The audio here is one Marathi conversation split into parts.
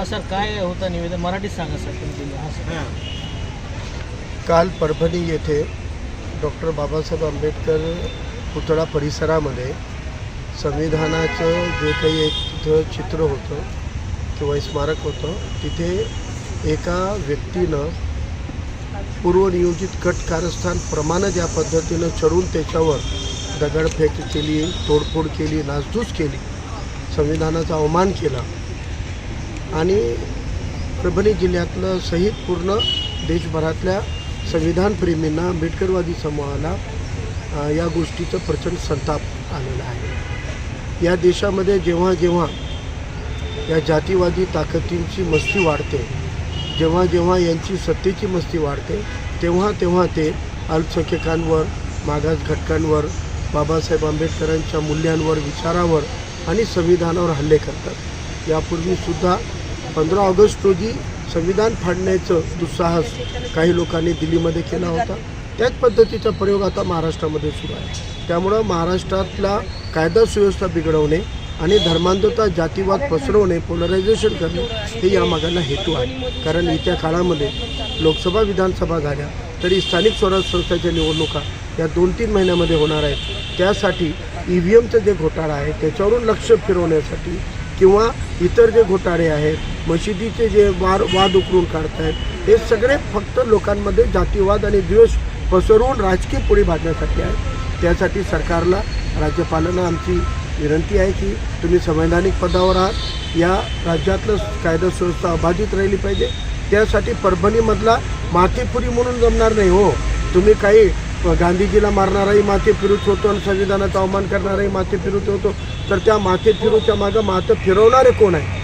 हा सर काय होतं निवेदन? मराठीत सांगा सर तुम्ही हा सर. काल परभणी येथे डॉक्टर बाबासाहेब आंबेडकर पुतळा परिसरामध्ये संविधानाचं जे काही एक तिथं चित्र होतं किंवा स्मारक होतं तिथे एका व्यक्तीनं पूर्वनियोजित कट कारस्थानप्रमाणे ज्या पद्धतीनं चढून त्याच्यावर दगडफेक केली तोडफोड केली नासधूस केली संविधानाचा अवमान केला आणि परभणी जिल्ह्यातलं सहित पूर्ण देशभरातल्या संविधानप्रेमींना आंबेडकरवादी समूहाला या गोष्टीचं प्रचंड संताप आलेला आहे. या देशामध्ये जेव्हा जेव्हा या जातीवादी ताकदींची मस्ती वाढते जेव्हा जेव्हा यांची सत्तेची मस्ती वाढते तेव्हा तेव्हा ते अल्पसंख्यकांवर मागास घटकांवर बाबासाहेब आंबेडकरांच्या मूल्यांवर विचारावर आणि संविधानावर हल्ले करतात. यापूर्वीसुद्धा पंधरा ऑगस्ट रोजी संविधान फाडण्याचं दुस्साहस काही लोकांनी दिल्लीमध्ये केला होता. त्याच पद्धतीचा प्रयोग आता महाराष्ट्रामध्ये सुरू आहे. त्यामुळं महाराष्ट्रातला कायदा सुव्यवस्था बिघडवणे आणि धर्मांधता जातीवाद पसरवणे पोलरायझेशन करणे हे यामागाला हेतू आहे. कारण येत्या काळामध्ये लोकसभा विधानसभा झाल्या तरी स्थानिक स्वराज संस्थेच्या निवडणुका या दोन तीन महिन्यामध्ये होणार आहेत. त्यासाठी ई व्ही एमचं जे घोटाळा आहे त्याच्यावरून लक्ष फिरवण्यासाठी किंवा इतर जे घोटाळे आहेत मशिदीचे जे वार वाद उकरून काढतायत हे सगळे फक्त लोकांमध्ये जातीवाद आणि द्वेष पसरवून राजकीय पोळी भाजण्यासाठी आहे त्यासाठी सरकारला राज्यपालांना आमची विनंती आहे की तुम्ही संवैधानिक पदावर आहात. या राज्यातलं कायदा सुव्यवस्था अबाधित राहिली पाहिजे. त्यासाठी परभणीमधला माथेपुरी म्हणून जमणार नाही हो. तुम्ही काही गांधीजीला मारणाराही माथे फिरूच होतो आणि संविधानाचा अवमान करणाराही माथे फिरूच होतो. तर त्या माथे फिरूच्या मागं माथं फिरवणारे कोण आहे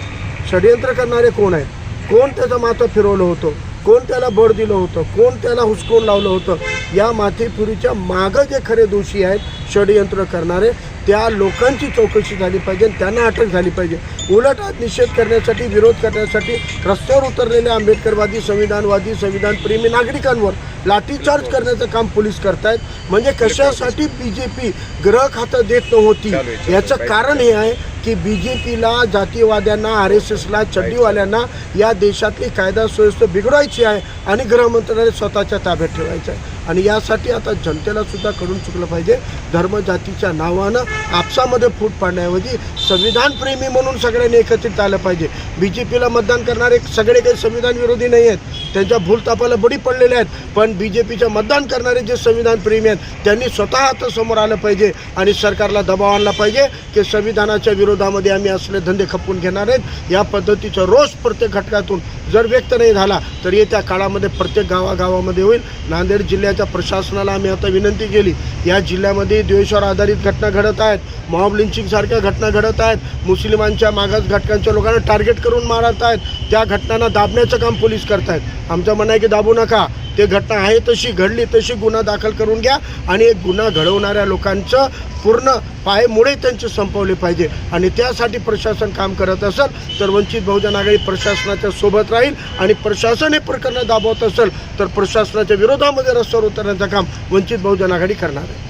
षडयंत्र करणारे कोण आहे कोण त्याचं माथं फिरवलं होतं? कोण त्याला बळ दिलं होतं? कोण त्याला हुसकून लावलं होतं? या माथेफिरीच्या मागं जे खरे दोषी आहेत षडयंत्र करणारे त्या लोकांची चौकशी झाली पाहिजे आणि त्यांना अटक झाली पाहिजे. उलट आज निषेध करण्यासाठी विरोध करण्यासाठी रस्त्यावर उतरलेल्या आंबेडकरवादी संविधानवादी संविधानप्रेमी नागरिकांवर लाठीचार्ज करण्याचं काम पोलीस करतायत. म्हणजे कशासाठी बी जे पी ग्रह खातं देत नव्हती? याचं कारण हे आहे की बी जे पीला जातीवाद्यांना आर एस एसला चड्डीवाल्यांना या देशातली कायदा सुव्यवस्था बिघडवायची आहे आणि गृहमंत्र्याने स्वतःच्या ताब्यात ठेवायचं आहे. आणि यासाठी आता जनतेला सुद्धा कळून चुकलं पाहिजे. धर्म जातीच्या नावानं आपसामध्ये फूट पाडण्याऐवजी संविधानप्रेमी म्हणून सगळ्यांनी एकत्रित आलं पाहिजे. बी जे पीला मतदान करणारे सगळे काही संविधान विरोधी नाही आहेत त्यांच्या भूलतापाला बळी पडलेले आहेत. पण बी जे पीच्या मतदान करणारे जे संविधान प्रेमी आहेत त्यांनी स्वतः आता समोर आलं पाहिजे आणि सरकारला दबाव आणला पाहिजे की संविधानाच्या विरोधामध्ये आम्ही असले धंदे खपवून घेणार आहेत. या पद्धतीचा रोज प्रत्येक घटकातून जर व्यक्त नाही झाला तर येत्या काळामध्ये प्रत्येक गावागावामध्ये होईल. नांदेड जिल्ह्याच्या प्रशासनाला आम्ही आता विनंती केली. या जिल्ह्यामध्ये द्वेषावर आधारित घटना घडत आहेत. मॉब लिंचिंगसारख्या घटना घडत आहेत. मुस्लिमांच्या मागास घटकांच्या लोकांना टार्गेट करून मारत आहेत. त्या घटनांना दाबण्याचं काम पोलीस करत आहेत आमचं म्हणणं आहे की दाबू नका. ते घटना आहे तशी घडली तशी गुन्हा दाखल करून घ्या आणि एक गुन्हा घडवणाऱ्या लोकांचं पूर्ण पायमुळे त्यांचे संपवले पाहिजे. आणि त्यासाठी प्रशासन काम करत असेल तर वंचित बहुजन आघाडी प्रशासनाच्या सोबत राहील आणि प्रशासन हे प्रकरणं दाबवत असेल तर प्रशासनाच्या विरोधामध्ये रस्त्यावर उतरण्याचं काम वंचित बहुजन आघाडी करणार आहे.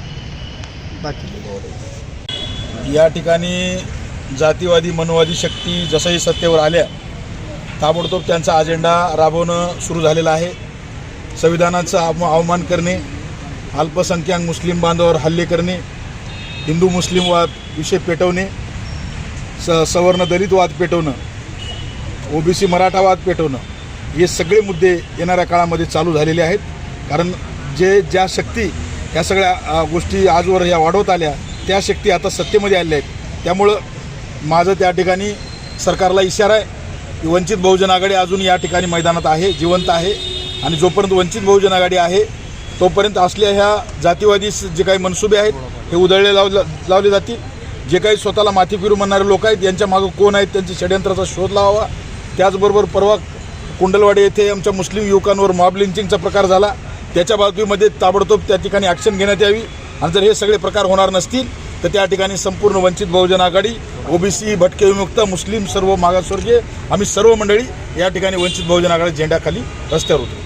बाकी या ठिकाणी जातीवादी मनोवादी शक्ती जसंही सत्तेवर आल्या ताबडतोब त्यांचा अजेंडा राबवणं सुरू झालेला आहे. संविधानाचं अवमान करणे अल्पसंख्याक मुस्लिम बांधवावर हल्ले करणे हिंदू मुस्लिम वाद विषय पेटवणे स सवर्ण दलित वाद पेटवणं ओबीसी मराठा वाद पेटवणं हे सगळे मुद्दे येणाऱ्या काळामध्ये चालू झालेले आहेत. कारण जे ज्या शक्ती ह्या सगळ्या गोष्टी आजवर ह्या वाढवत आल्या त्या शक्ती आता सत्तेमध्ये आल्या आहेत. त्यामुळं माझं त्या ठिकाणी सरकारला इशारा आहे. की वंचित बहुजन आघाडी अजून या ठिकाणी मैदानात आहे जिवंत आहे. आणि जोपर्यंत वंचित बहुजन आघाडी आहे तोपर्यंत असल्या ह्या जातीवादी जे काही मनसुबे आहेत हे उधळले लाव लावले जातील. जे काही स्वतःला माथी फिरू म्हणणारे लोक आहेत यांच्या मागं कोण आहेत त्यांच्या षडयंत्राचा शोध लावावा. त्याचबरोबर परवा कुंडलवाडी येथे आमच्या मुस्लिम युवकांवर मॉब लिंचिंगचा प्रकार झाला. त्याच्या बाजूमध्ये ताबडतोब त्या ठिकाणी ॲक्शन घेण्यात यावी. आणि जर हे सगळे प्रकार होणार नसतील तर त्या ठिकाणी संपूर्ण वंचित बहुजन आघाडी ओबीसी भटके विमुक्त मुस्लिम सर्व मागासवर्गीय आम्ही सर्व मंडळी या ठिकाणी वंचित बहुजन आघाडी झेंड्याखाली रस्त्यावर होतो